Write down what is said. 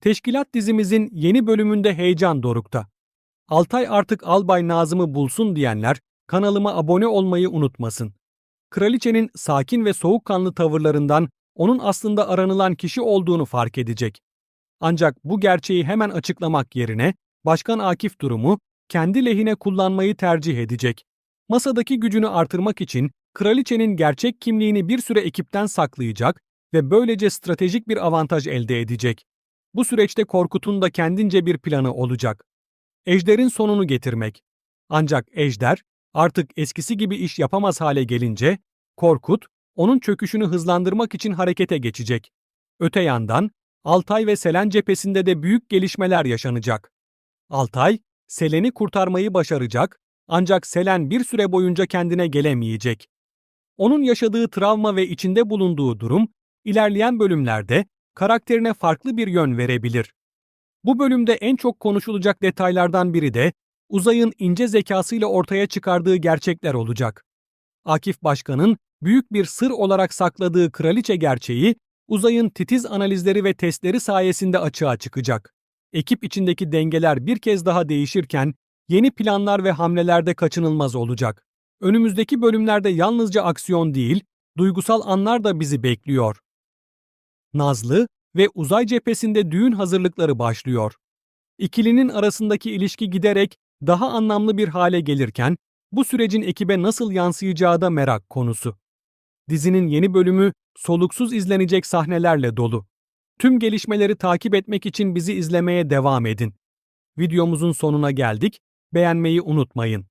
Teşkilat dizimizin yeni bölümünde heyecan dorukta. Altay artık Albay Nazım'ı bulsun diyenler kanalıma abone olmayı unutmasın. Kraliçenin sakin ve soğukkanlı tavırlarından onun aslında aranılan kişi olduğunu fark edecek. Ancak bu gerçeği hemen açıklamak yerine Başkan Akif durumu kendi lehine kullanmayı tercih edecek. Masadaki gücünü artırmak için kraliçenin gerçek kimliğini bir süre ekipten saklayacak ve böylece stratejik bir avantaj elde edecek. Bu süreçte Korkut'un da kendince bir planı olacak. Ejder'in sonunu getirmek. Ancak Ejder artık eskisi gibi iş yapamaz hale gelince Korkut onun çöküşünü hızlandırmak için harekete geçecek. Öte yandan Altay ve Selen cephesinde de büyük gelişmeler yaşanacak. Altay, Selen'i kurtarmayı başaracak ancak Selen bir süre boyunca kendine gelemeyecek. Onun yaşadığı travma ve içinde bulunduğu durum ilerleyen bölümlerde karakterine farklı bir yön verebilir. Bu bölümde en çok konuşulacak detaylardan biri de Uzay'ın ince zekasıyla ortaya çıkardığı gerçekler olacak. Akif Başkan'ın büyük bir sır olarak sakladığı kraliçe gerçeği Uzay'ın titiz analizleri ve testleri sayesinde açığa çıkacak. Ekip içindeki dengeler bir kez daha değişirken yeni planlar ve hamlelerde kaçınılmaz olacak. Önümüzdeki bölümlerde yalnızca aksiyon değil, duygusal anlar da bizi bekliyor. Nazlı ve uzay cephesinde düğün hazırlıkları başlıyor. İkilinin arasındaki ilişki giderek daha anlamlı bir hale gelirken bu sürecin ekibe nasıl yansıyacağı da merak konusu. Dizinin yeni bölümü soluksuz izlenecek sahnelerle dolu. Tüm gelişmeleri takip etmek için bizi izlemeye devam edin. Videomuzun sonuna geldik. Beğenmeyi unutmayın.